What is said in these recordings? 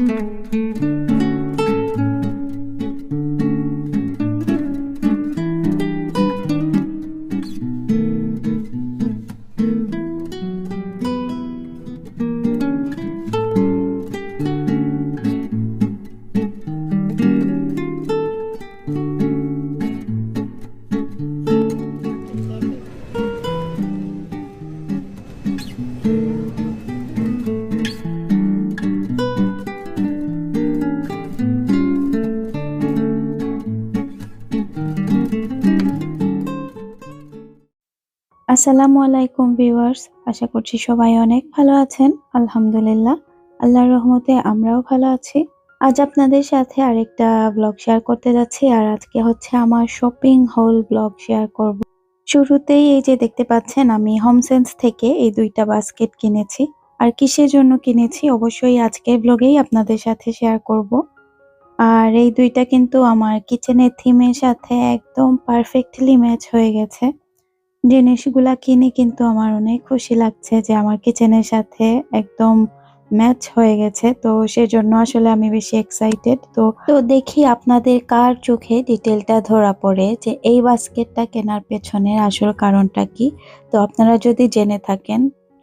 Música আসসালামু আলাইকুম ভিউয়ার্স, আশা করছি সবাই অনেক ভালো আছেন, আলহামদুলিল্লাহ। আল্লাহর রহমতে আমরাও ভালো আছি। আজ আপনাদের সাথে আরেকটা ব্লগ শেয়ার করতে যাচ্ছি, আর আজকে হচ্ছে আমার শপিং হল ব্লগ শেয়ার করব। শুরুতেই এই যে দেখতে পাচ্ছেন, আমি হোমসেন্স থেকে এই দুইটা বাস্কেট কিনেছি। আর কিসের জন্য কিনেছি, অবশ্যই আজকের ব্লগেই আপনাদের সাথে শেয়ার করব। আর এই দুইটা কিন্তু আমার কিচেনের থিমের সাথে একদম পারফেক্টলি ম্যাচ হয়ে গেছে। জিনিসগুলা কিনে কিন্তু আমার অনেক খুশি লাগছে যে আমার কিচেনের সাথে একদম ম্যাচ হয়ে গেছে। তো সেজন্য আসলে আমি বেশি এক্সাইটেড তো তো দেখি আপনাদের কার চোখে ডিটেলটা ধরা পড়ে যে এই বাস্কেটটা কেনার পেছনের আসল কারণটা কি? তো আপনারা যদি জেনে থাকেন,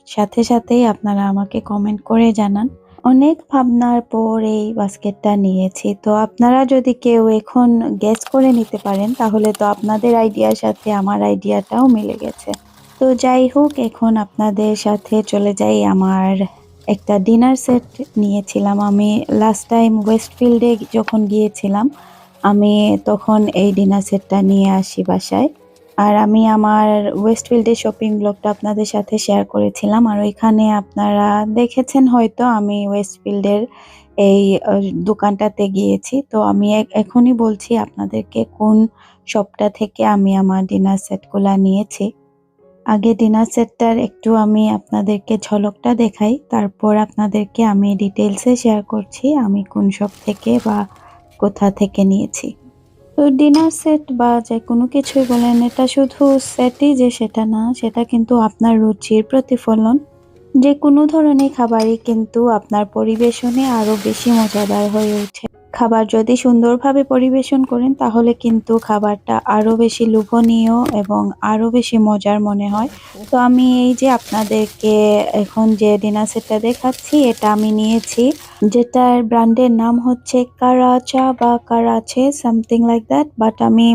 সাথে সাথেই আপনারা আমাকে কমেন্ট করে জানান। অনেক ভাবনার পর এই বাস্কেটটা নিয়েছি। তো আপনারা যদি কেউ এখন গেস করে নিতে পারেন, তাহলে তো আপনাদের আইডিয়ার সাথে আমার আইডিয়াটাও মিলে গেছে। তো যাই হোক, এখন আপনাদের সাথে চলে যাই। আমার একটা ডিনার সেট নিয়েছিলাম আমি। লাস্ট টাইম ওয়েস্টফিল্ডে যখন গিয়েছিলাম, আমি তখন এই ডিনার সেটটা নিয়ে আসি বাসায়। আর আমি আমার ওয়েস্টফিল্ডের শপিং ব্লগটা আপনাদের সাথে শেয়ার করেছিলাম। আর ওইখানে আপনারা দেখেছেন হয়তো আমি ওয়েস্টফিল্ডের এই দোকানটাতে গিয়েছি। তো আমি এখনই বলছি আপনাদেরকে কোন শপটা থেকে আমি আমার ডিনার সেটগুলা নিয়েছি। আগে ডিনার সেটটার একটু আমি আপনাদেরকে ঝলকটা দেখাই, তারপর আপনাদেরকে আমি ডিটেলসে শেয়ার করছি আমি কোন শপ থেকে বা কোথা থেকে নিয়েছি। তো ডিনার সেট বা যে কোনো কিছুই বলেন, এটা শুধু সেটই যে সেটা না, সেটা কিন্তু আপনার রুচির প্রতিফলন। যে কোনো ধরনের খাবারই কিন্তু আপনার পরিবেশনে আরও বেশি মজাদার হয়ে ওঠে। খাবার যদি সুন্দরভাবে পরিবেশন করেন, তাহলে কিন্তু খাবারটা আরও বেশি লোভনীয় এবং আরও বেশি মজার মনে হয়। তো আমি এই যে আপনাদেরকে এখন যে ডিনার সেটটা দেখাচ্ছি, এটা আমি নিয়েছি। যেটার ব্র্যান্ডের নাম হচ্ছে কারাচা বা কারাচে সামথিং লাইক দ্যাট বাট আমি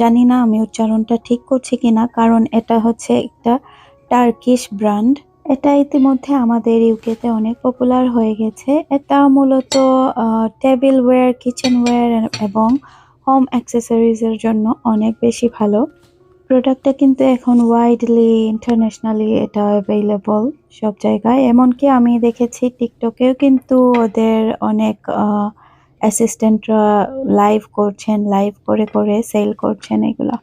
জানি না আমি উচ্চারণটা ঠিক করছি কিনা, কারণ এটা হচ্ছে একটা টার্কিশ ব্র্যান্ড এটা ইতিমধ্যে আমাদের ইউকেতে অনেক পপুলার হয়ে গেছে। এটা মূলত টেবিল ওয়্যার কিচেন ওয়্যার এবং হোম অ্যাক্সেসরিজ এর জন্য অনেক বেশি ভালো। প্রোডাক্টটা কিন্তু এখন ওয়াইডলি ইন্টারন্যাশনালি এটা অ্যাভেলেবল সব জায়গায়। এমনকি আমি দেখেছি টিকটকেও কিন্তু ওদের অনেক অ্যাসিস্ট্যান্টরা লাইভ করছেন লাইভ করে করে সেল করছেন এগুলো।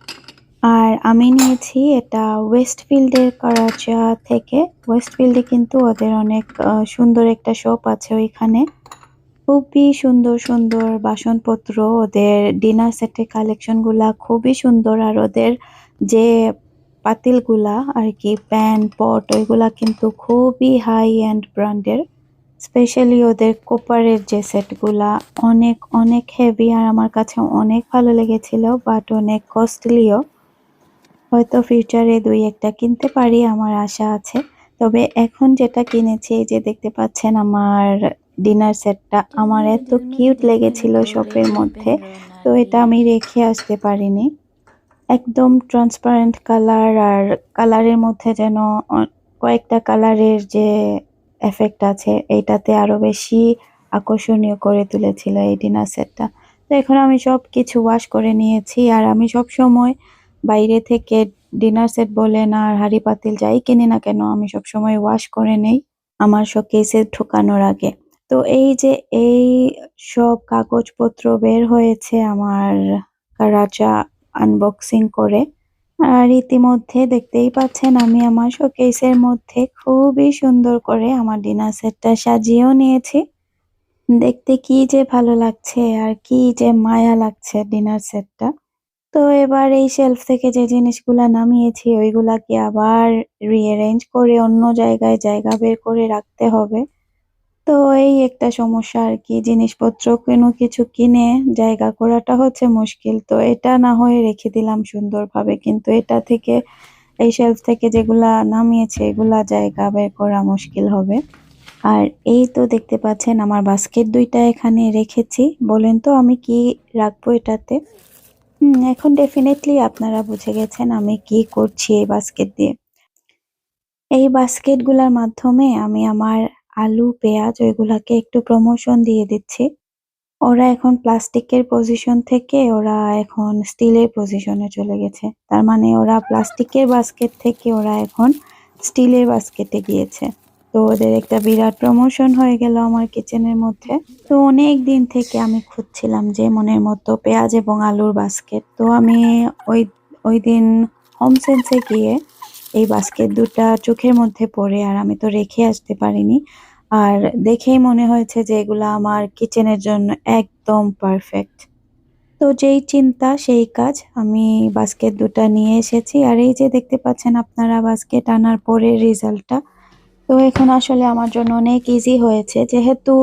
আর আমি নিয়েছি এটা ওয়েস্টফিল্ডের করাচা থেকে। ওয়েস্টফিল্ডে কিন্তু ওদের অনেক সুন্দর একটা শপ আছে ওইখানে। খুবই সুন্দর সুন্দর বাসনপত্র, ওদের ডিনার সেটের কালেকশনগুলা খুবই সুন্দর। আর ওদের যে পাতিলগুলা আর কি প্যান পট ওইগুলা কিন্তু খুবই হাই এন্ড ব্র্যান্ডের স্পেশালি ওদের কোপারের যে সেটগুলা অনেক অনেক হেভি আর আমার কাছে অনেক ভালো লেগেছিল বাট অনেক কস্টলিও হয়তো ফিউচারে দুই একটা কিনতে পারি, আমার আশা আছে। তবে এখন যেটা কিনেছি, এই যে দেখতে পাচ্ছেন আমার ডিনার সেটটা আমার এত কিউট লেগেছিল শপের মধ্যে, তো এটা আমি রেখে আসতে পারিনি। একদম ট্রান্সপারেন্ট কালার আর কালারের মধ্যে যেন কয়েকটা কালারের যে এফেক্ট আছে এইটাতে আরও বেশি আকর্ষণীয় করে তুলেছিল এই ডিনার সেটটা তো এখন আমি সব কিছু ওয়াশ করে নিয়েছি, আর আমি সব সময় বাইরে থেকে ডিনার সেট বলেন আর হাঁড়ি পাতিল যাই কিনি না কেন, আমি সব সময় ওয়াশ করে নেই আমার শোকেসে ঢোকানোর আগে। তো এই যে এই সব কাগজপত্র বের হয়েছে আমার কারাচা আনবক্সিং করে, আর ইতিমধ্যে দেখতেই পাচ্ছেন আমি আমার শোকেসের মধ্যে খুবই সুন্দর করে আমার ডিনার সেটটা সাজিয়েও নিয়েছি। দেখতে কি যে ভালো লাগছে আর কি যে মায়া লাগছে ডিনার সেটটা। তো এবার এই শেলফ থেকে যে জিনিসগুলা নামিয়েছি, ওইগুলাকে আবার রিঅ্যারেঞ্জ করে অন্য জায়গায় জায়গা বের করে রাখতে হবে। তো এই একটা সমস্যা আর কি, জিনিসপত্র কোনো কিছু কিনে জায়গা করাটা হচ্ছে মুশকিল। তো এটা না হয়ে রেখে দিলাম সুন্দরভাবে, কিন্তু এটা থেকে, এই শেলফ থেকে যেগুলা নামিয়েছে, এগুলা জায়গা বের করা মুশকিল হবে। আর এই তো দেখতে পাচ্ছেন, আমার বাস্কেট দুইটা এখানে রেখেছি। বলেন তো আমি কি রাখব এটাতে? এখন ডেফিনেটলি আপনারা বুঝে গেছেন আমি কি করছি এই বাস্কেট দিয়ে। এই বাস্কেটগুলোর মাধ্যমে আমি আমার আলু, পেঁয়াজ ওইগুলাকে একটু প্রমোশন দিয়ে দিচ্ছি। ওরা এখন প্লাস্টিকের পজিশন থেকে ওরা এখন স্টিলের পজিশনে চলে গেছে। তার মানে ওরা প্লাস্টিকের বাস্কেট থেকে ওরা এখন স্টিলের বাস্কেটে গিয়েছে। তো ওদের একটা বিরাট প্রমোশন হয়ে গেল আমার কিচেনের মধ্যে। তো অনেক দিন থেকে আমি খুঁজছিলাম যে মনের মতো পেঁয়াজ এবং আলুর বাস্কেট তো আমি ওই ওই দিন হোম সেন্সে গিয়ে এই বাস্কেট দুটা চোখের মধ্যে পড়ে আর আমি তো রেখে আসতে পারিনি। আর দেখেই মনে হয়েছে যে এগুলা আমার কিচেনের জন্য একদম পারফেক্ট তো যেই চিন্তা, সেই কাজ আমি বাস্কেট দুটা নিয়ে এসেছি। আর এই যে দেখতে পাচ্ছেন আপনারা বাস্কেট আনার পরের রেজাল্টটা তো এখন আসলে আমার জন্য অনেক ইজি হয়েছে। যেহেতু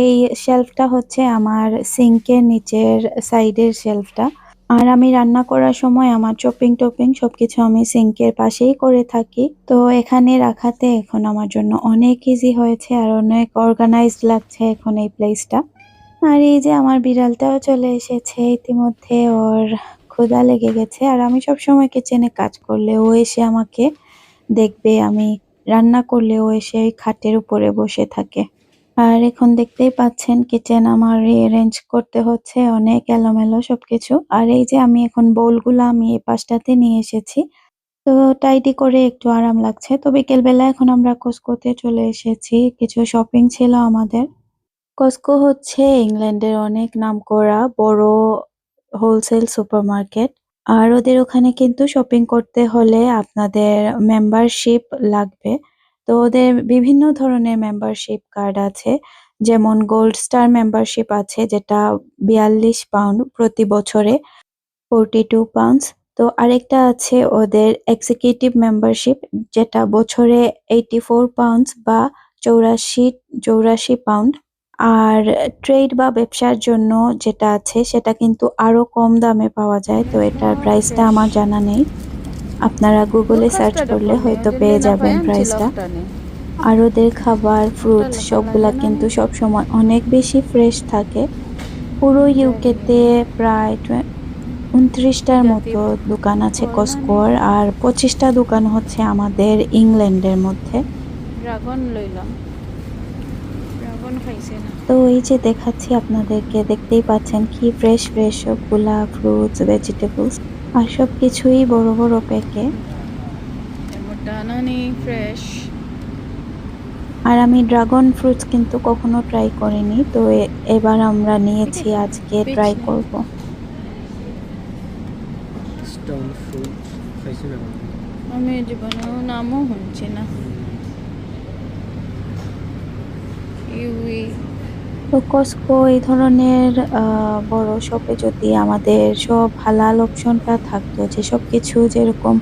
এই শেলফটা হচ্ছে আমার সিঙ্কের নিচের সাইডের শেলফটা আর আমি রান্না করার সময় আমার চপিং টপিং সবকিছু আমি সিঙ্কের পাশেই করে থাকি। তো এখানে রাখাতে এখন আমার জন্য অনেক ইজি হয়েছে আর অনেক অর্গানাইজড লাগছে এখন এই প্লেসটা আর এই যে আমার বিড়ালটাও চলে এসেছে, ইতিমধ্যে ওর ক্ষুধা লেগে গেছে। আর আমি সব সময় কিচেনে কাজ করলে ও এসে আমাকে দেখবে, আমি রান্না করলেও এসে ওই খাটের উপরে বসে থাকে। আর এখন দেখতেই পাচ্ছেন কিচেন আমার রিঅ্যারেঞ্জ করতে হচ্ছে, অনেক এলোমেলো সবকিছু। আর এই যে আমি এখন বোলগুলো আমি এই পাশটাতে নিয়ে এসেছি। তো টাইডি করে একটু আরাম লাগছে। তো বিকেলবেলা এখন আমরা কসকোতে চলে এসেছি। কিছু শপিং ছিল আমাদের। কসকো হচ্ছে ইংল্যান্ডের অনেক নামকরা বড় হোলসেল সুপারমার্কেট আর ওদের ওখানে কিন্তু শপিং করতে হলে আপনাদের মেম্বারশিপ লাগবে। তো ওদের বিভিন্ন ধরনের মেম্বারশিপ কার্ড আছে। যেমন গোল্ড স্টার মেম্বারশিপ আছে, যেটা বিয়াল্লিশ পাউন্ড প্রতি বছরে ফোরটি টু পাউন্ডস তো আরেকটা আছে ওদের এক্সিকিউটিভ মেম্বারশিপ যেটা বছরে এইটি ফোর পাউন্ডস বা চৌরাশি চৌরাশি পাউন্ড আর ট্রেড বা ব্যবসার জন্য যেটা আছে সেটা কিন্তু আরও কম দামে পাওয়া যায়। তো এটার প্রাইসটা আমার জানা নেই। আপনারা গুগলে সার্চ করলে হয়তো পেয়ে যাবেন প্রাইসটা আর ওদের খাবার ফ্রুটস সবগুলা কিন্তু সব সময় অনেক বেশি ফ্রেশ থাকে। পুরো ইউকেতে প্রায় উনত্রিশটার মতো দোকান আছে কসকোর আর পঁচিশটা দোকান হচ্ছে আমাদের ইংল্যান্ডের মধ্যে। ড্রাগন লইলাম। তো এই যে দেখাচ্ছি আপনাদেরকে দেখতেই পাচ্ছেন কি ফ্রেশ ফ্রেশ সবগুলা ফ্রুটস ভেজিটেবলস আর সব কিছুই বড় বড় প্যাকে। ফ্রেশ আর আমি ড্রাগন ফ্রুটস কিন্তু কখনো ট্রাই করিনি তো এবার আমরা নিয়েছি আজকে ট্রাই করব। আমি জীবনেও নামও শুনছি না। ইউই তো কসকো এই ধরনের বড় শপে যদি আমাদের সব হালাল অপশনটা থাকতো যে সব কিছু যেরকম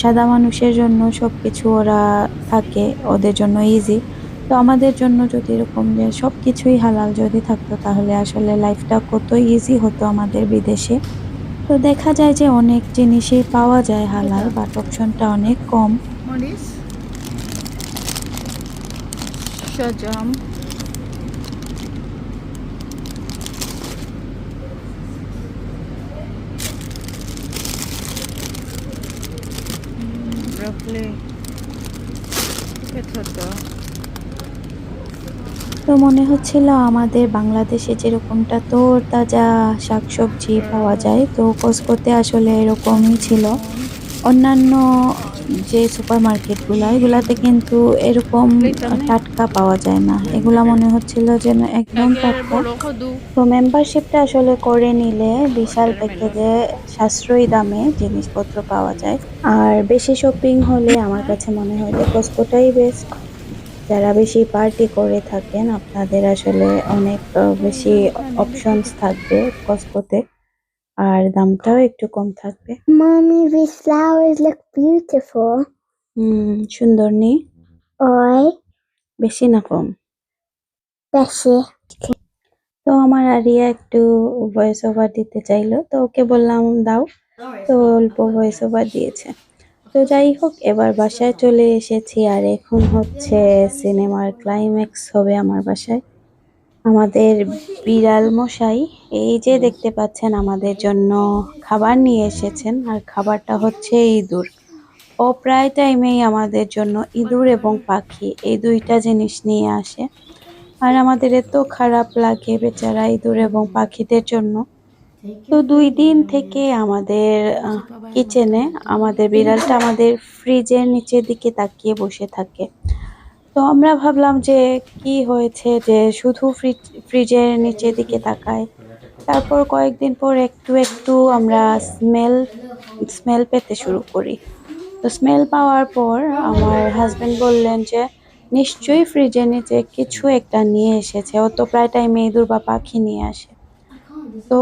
সাদা মানুষের জন্য সব কিছু ওরা থাকে, ওদের জন্য ইজি তো আমাদের জন্য যদি এরকম যে সব কিছুই হালাল যদি থাকতো, তাহলে আসলে লাইফটা কত ইজি হতো আমাদের বিদেশে। তো দেখা যায় যে অনেক জিনিসই পাওয়া যায় হালাল বাট অপশনটা অনেক কম। মরিস সজাম ব্রকলি পেথতা তো মনে হচ্ছিল আমাদের বাংলাদেশে যেরকমটা তোর তাজা শাকসবজি পাওয়া যায় তো কসকোতে আসলে এরকমই ছিল। অন্যান্য যে সুপার মার্কেটগুলো এগুলাতে কিন্তু এরকম টাটকা পাওয়া যায় না। এগুলা মনে হচ্ছিল যেন একদম টাটকা। তো মেম্বারশিপটা আসলে করে নিলে বিশাল প্যাকেজে সাশ্রয়ী দামে জিনিসপত্র পাওয়া যায়। আর বেশি শপিং হলে আমার কাছে মনে হয় যে কসকোটাই বেস্ট যারা বেশি পার্টি করে থাকেন আপনাদের আসলে অনেক বেশি অপশনস থাকবে কসকোতে আর দামটাও একটু কম থাকবে। মামি these flowers look beautiful. হুম সুন্দর নেই Oi, বেশি না কম? বেশি। তো আমার আরিয়া একটু ভয়েস ওভার দিতে চাইলো তো ওকে বললাম দাও। তো অল্প ভয়েস ওভার দিয়েছে। তো যাই হোক এবার বাসায় চলে এসেছি আর এখন হচ্ছে সিনেমার ক্লাইম্যাক্স হবে আমার বাসায়। আমাদের বিড়াল মশাই, এই যে দেখতে পাচ্ছেন আমাদের জন্য খাবার নিয়ে এসেছেন, আর খাবারটা হচ্ছে ইঁদুর। ও প্রায় টাইমেই আমাদের জন্য ইঁদুর এবং পাখি, এই দুইটা জিনিস নিয়ে আসে। আর আমাদের এত খারাপ লাগে বেচারা ইঁদুর এবং পাখিদের জন্য। তো দুই দিন থেকে আমাদের কিচেনে আমাদের বিড়ালটা আমাদের ফ্রিজের নিচের দিকে তাকিয়ে বসে থাকে। তো আমরা ভাবলাম যে কি হয়েছে যে শুধু ফ্রিজ ফ্রিজের নিচের দিকে তাকায় তারপর কয়েকদিন পর একটু একটু আমরা স্মেল স্মেল পেতে শুরু করি। তো স্মেল পাওয়ার পর আমার হাজব্যান্ড বললেন যে, নিশ্চয়ই ফ্রিজের নিচে কিছু একটা নিয়ে এসেছে। ও তো প্রায় টাইমে ইঁদুর বা পাখি নিয়ে আসে। তো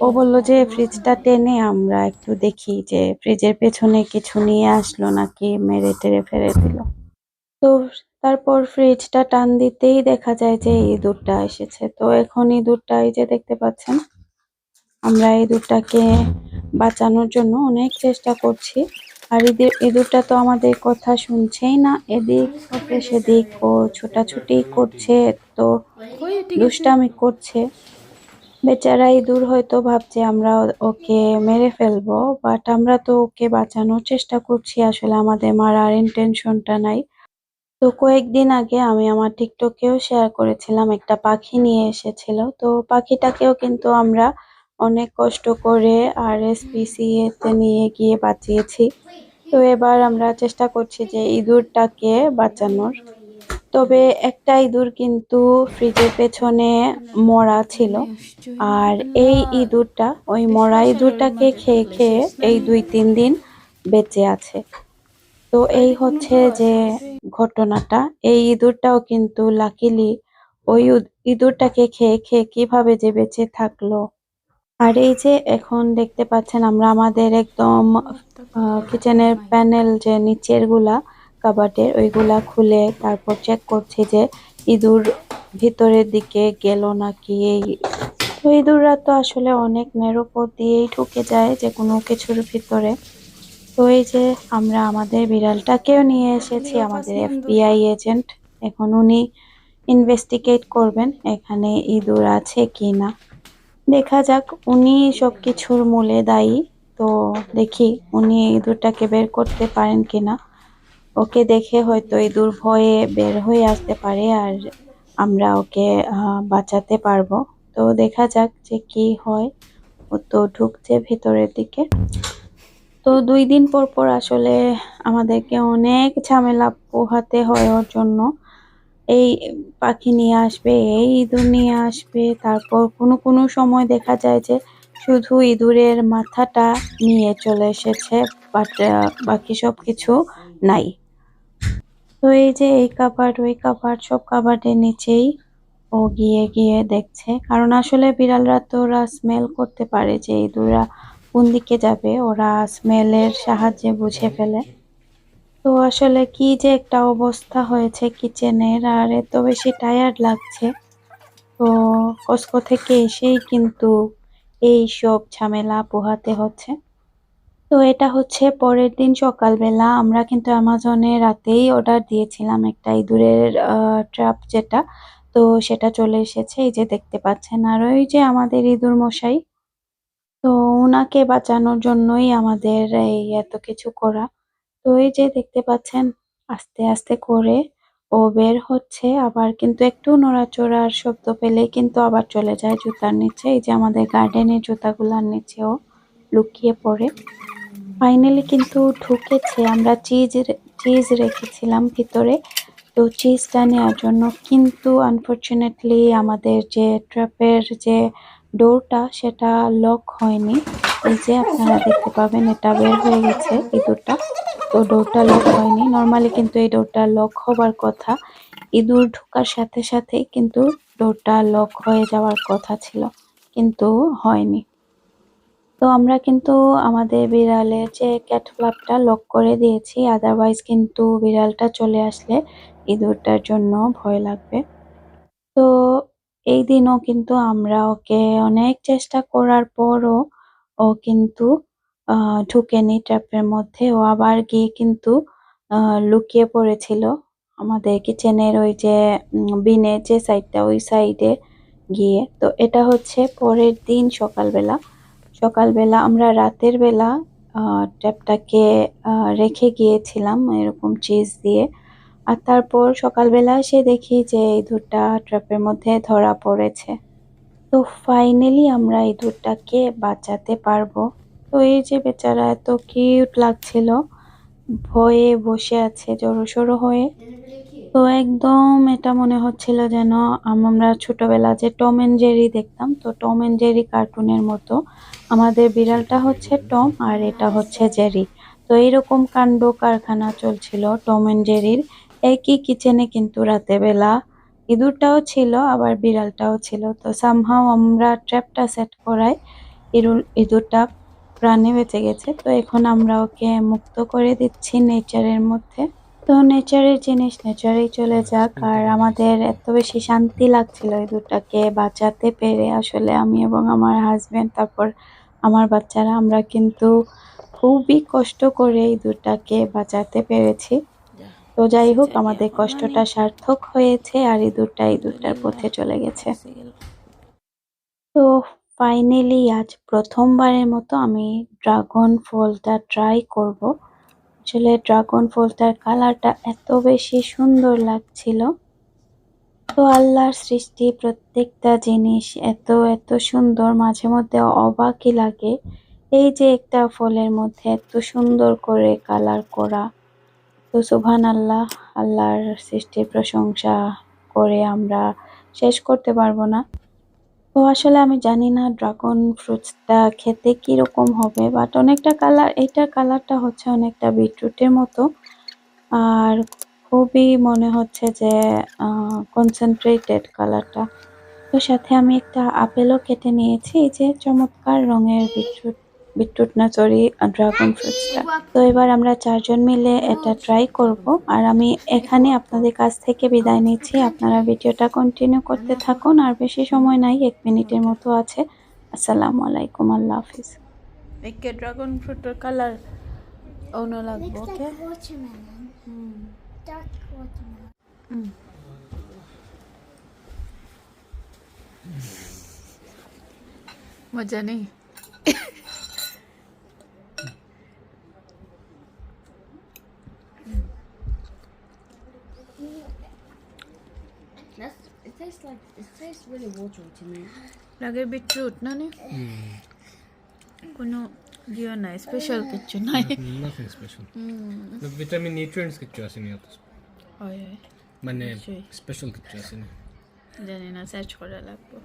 ও বলল যে ফ্রিজটা টেনে আমরা একটু দেখি যে ফ্রিজের পেছনে কিছু নিয়ে আসলো নাকি মেরে টেরে ফেলে দিল? তো তারপর ফ্রিজটা টান দিতেই দেখা যায় যে ইঁদুরটা এসেছে। তো এখন ইঁদুরটা এই যে দেখতে পাচ্ছেন, আমরা ইঁদুরটাকে বাঁচানোর জন্য অনেক চেষ্টা করছি। আর ইঁদুর, ইঁদুরটা তো আমাদের কথা শুনছেই না, এদিক হতে সেদিক ও ছোটাছুটি করছে, তো দুষ্টামি করছে। বেচারা ইঁদুর হয়তো ভাবছে আমরা ওকে মেরে ফেলব বাট আমরা তো ওকে বাঁচানোর চেষ্টা করছি, আসলে আমাদের মারার ইন্টেনশনটা নাই। তো কয়েকদিন আগে আমি আমার টিকটকেও শেয়ার করেছিলাম, একটা পাখি নিয়ে এসেছিল। তো পাখিটাকেও কিন্তু আমরা অনেক কষ্ট করে আর এসপিসিএতে নিয়ে গিয়ে বাঁচিয়েছি। তো এবার আমরা চেষ্টা করছি যে ইঁদুরটাকে বাঁচানোর। তবে একটা ইঁদুর কিন্তু ফ্রিজের পেছনে মরা ছিল। আর এই ইঁদুরটা, ওই মরা ইঁদুরটাকে খেয়ে খেয়ে এই দুই তিন দিন বেঁচে আছে। তো এই হচ্ছে যে ঘটনাটা। এই ইঁদুরটাও কিন্তু লাকিলি ওই ইঁদুরটাকে খেয়ে খেয়ে কীভাবে যে বেঁচে থাকল। আর এই যে এখন দেখতে পাচ্ছেন আমরা আমাদের একদম কিচেনের প্যানেল যে নিচেরগুলা কাবাটের ওইগুলা খুলে তারপর চেক করছি যে ইঁদুর ভিতরের দিকে গেল নাকি এই তো ইঁদুররা তো আসলে অনেক নেরোপথ দিয়েই ঢুকে যায় যে কোনো কিছুর ভিতরে। তো এই যে আমরা আমাদের বিড়ালটাকেও নিয়ে এসেছি আমাদের এফবিআই এজেন্ট। এখন উনি ইনভেস্টিগেট করবেন এখানে ইঁদুর আছে কি না দেখা যাক উনি সব কিছুর মূলে দায়ী। তো দেখি উনি ইঁদুরটাকে বের করতে পারেন কিনা। ওকে দেখে হয়তো ইঁদুর ভয়ে বের হয়ে আসতে পারে আর আমরা ওকে বাঁচাতে পারব। তো দেখা যাক যে কি হয়। ও তো ঢুকছে ভেতরের দিকে। তো দুই দিন পর পর আসলে আমাদেরকে অনেক ঝামেলা পোহাতে হয় ওর জন্য। এই পাখি নিয়ে আসবে, এই ইঁদুর নিয়ে আসবে, তারপর কোনো কোনো সময় দেখা যায় যে শুধু ইঁদুরের মাথাটা নিয়ে চলে এসেছে বাট বাকি সব কিছু নাই। তো এই যে এই কাবার্ড, ওই কাবার্ড, সব কাবার্ডের নিচেই ও গিয়ে গিয়ে দেখছে। কারণ আসলে বিড়ালরা তো ওরা স্মেল করতে পারে যে ইঁদুররা কোন দিকে যাবে, ওরা স্মেলের সাহায্যে বুঝে ফেলে। তো আসলে কি যে একটা অবস্থা হয়েছে কিচেনের, আর এত বেশি টায়ার্ড লাগছে। তো কসকো থেকে এসেই কিন্তু এই সব ঝামেলা পোহাতে হচ্ছে। তো এটা হচ্ছে পরের দিন সকালবেলা। আমরা কিন্তু অ্যামাজনে রাতেই অর্ডার দিয়েছিলাম একটা ইঁদুরের ট্র্যাপ যেটা। তো সেটা চলে এসেছে, এই যে দেখতে পাচ্ছেন। আর ওই যে আমাদের ইঁদুর মশাই তো ওনাকে বাঁচানোর জন্যই আমাদের এই এত কিছু করা। তো এই যে দেখতে পাচ্ছেন, আস্তে আস্তে করে ও বের হচ্ছে। আবার কিন্তু একটু নড়াচড়ার শব্দ পেলেই কিন্তু আবার চলে যায় জুতার নিচে। এই যে আমাদের গার্ডেনের জুতাগুলার নিচেও লুকিয়ে পড়ে। ফাইনালি কিন্তু ঢুকেছে। আমরা চিজ চিজ রেখেছিলাম ভিতরে। তো চিজটা নেওয়ার জন্য কিন্তু আনফরচুনেটলি আমাদের যে ট্র্যাপের যে ডোরটা সেটা লক হয়নি। এই যে আপনারা দেখতে পাবেন, এটা বের হয়ে গেছে ইঁদুরটা তো ডোরটা লক হয়নি। নর্মালি কিন্তু এই ডোরটা লক হবার কথা। ইঁদুর ঢোকার সাথে সাথেই কিন্তু ডোরটা লক হয়ে যাওয়ার কথা ছিল, কিন্তু হয়নি। তো আমরা কিন্তু আমাদের বিড়ালের যে ক্যাট ফ্ল্যাপটা লক করে দিয়েছি আদারওয়াইজ কিন্তু বিড়ালটা চলে আসলে ইঁদুরটার জন্য ভয় লাগবে। তো এই দিনও কিন্তু আমরা ওকে অনেক চেষ্টা করার পরও ও কিন্তু ঢুকেনি ট্র্যাপের মধ্যে। ও আবার গিয়ে কিন্তু লুকিয়ে পড়েছিল আমাদের কিচেনের ওই যে বিনের যে সাইডটা, ওই সাইডে গিয়ে। তো এটা হচ্ছে পরের দিন সকালবেলা। সকালবেলা আমরা রাতের বেলা ট্যাপটাকে রেখে গিয়েছিলাম এরকম চিজ দিয়ে। আর তারপর সকালবেলা এসে দেখি যে ইঁদুরটা ট্র্যাপের মধ্যে ধরা পড়েছে। তো ফাইনালি আমরা ইঁদুরটাকে বাঁচাতে পারব। তো এই যে বেচারা এত কিউট লাগছিল, ভয়ে বসে আছে জড়সড়ো হয়ে। তো একদম এটা মনে হচ্ছিল যেন আমরা ছোটবেলা যে টম এন্ড জেরি দেখতাম, তো টম এন্ড জেরি কার্টুনের মতো। আমাদের বিড়ালটা হচ্ছে টম আর এটা হচ্ছে জেরি তো এইরকম কাণ্ড কারখানা চলছিল টম এন্ড জেরির একই কিচেনে কিন্তু রাতের বেলা ইঁদুরটাও ছিল, আবার বিড়ালটাও ছিল। তো সামহাও আমরা ট্র্যাপটা সেট করাই ইরুল ইঁদুরটা প্রাণে বেঁচে গেছে। তো এখন আমরা ওকে মুক্ত করে দিচ্ছি নেচারের মধ্যে। তো নেচারের জিনিস নেচারেই চলে যাক। আর আমাদের এত বেশি শান্তি লাগছিল ইঁদুরটাকে বাঁচাতে পেরে। আসলে আমি এবং আমার হাজবেন্ড তারপর আমার বাচ্চারা, আমরা কিন্তু খুবই কষ্ট করে ইঁদুরটাকে বাঁচাতে পেরেছি। তো যাই হোক আমাদের কষ্টটা সার্থক হয়েছে আর ইঁদুরটা ইঁদুরটার পথে চলে গেছে। তো ফাইনালি আজ প্রথমবারের মতো আমি ড্রাগন ফলটা ট্রাই করব। আসলে ড্রাগন ফলটার কালারটা এত বেশি সুন্দর লাগছিল। তো আল্লাহর সৃষ্টি প্রত্যেকটা জিনিস এত এত সুন্দর মাঝে মধ্যে অবাকই লাগে। এই যে একটা ফলের মধ্যে এত সুন্দর করে কালার করা তো সুবহান আল্লাহ আল্লাহর সৃষ্টির প্রশংসা করে আমরা শেষ করতে পারব না। তো আসলে আমি জানি না ড্রাগন ফ্রুটসটা খেতে কীরকম হবে বাট অনেকটা কালার এইটার কালারটা হচ্ছে অনেকটা বিটরুটের মতো। আর খুবই মনে হচ্ছে যে কনসেন্ট্রেটেড কালারটা তো সাথে আমি একটা আপেলও কেটে নিয়েছি যে চমৎকার রঙের বিটরুট। বিটরুট না সরি ড্রাগন ফ্রুটসটা তো এবার আমরা চারজন মিলে এটা ট্রাই করব। আর আমি এখানে আপনাদের কাছ থেকে বিদায় নিচ্ছি। আপনারা ভিডিওটা কন্টিনিউ করতে থাকুন। আর বেশি সময় নাই এক মিনিটের মতো আছে। আসসালামু আলাইকুম আল্লাহ হাফিজ। একে ড্রাগন ফ্রুটের কালার অন্য লাগবো ওকে. মজা নেই? লাগে বিটরুট না নি? কোনো ইয়ে নাই স্পেশাল কিছু নাই। Nothing special. The vitamin nutrients কিচ্ছু আসেনি অত হয় হয় মানে। স্পেশাল কিচ্ছু আসেনি। জানি না সার্চ করা লাগবে।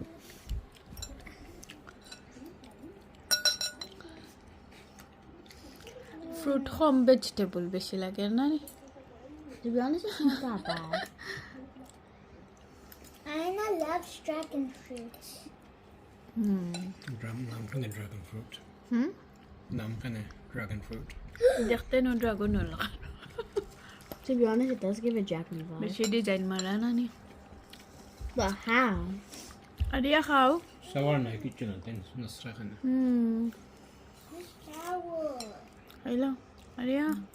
ফ্রুট কম ভেজিটেবল বেশি লাগে না রে? Anna loves dragon fruits. Hmm. Drum I'm nam kan dragon fruit. Hmm? I'm Nam kan dragon fruit. देखते नो ड्रैगन होला To be honest, it does give a Japanese vibe. But she designed Marana ni. But how? Adia how? Sour na kitchen and things. Nasra khana. Hmm. Sour. Hello. Adia. Hmm.